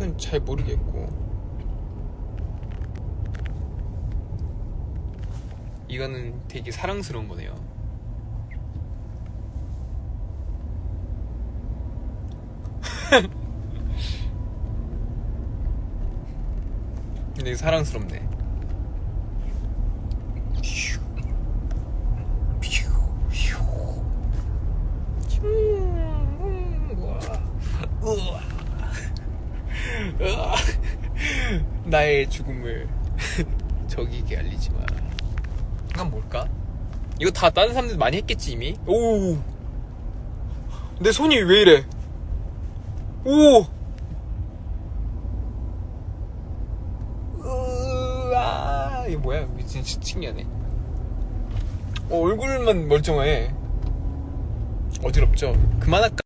그건 잘 모르겠고. 이거는 되게 사랑스러운 거네요. 되게 사랑스럽네. 우와. 우와. 나의 죽음을 적에게 알리지 마. 이건 뭘까? 이거 다 다른 사람들 많이 했겠지 이미. 오. 내 손이 왜 이래? 오. 으아. 이게 뭐야? 이거 진짜 신기하네. 어, 얼굴만 멀쩡해. 어지럽죠? 그만 할까?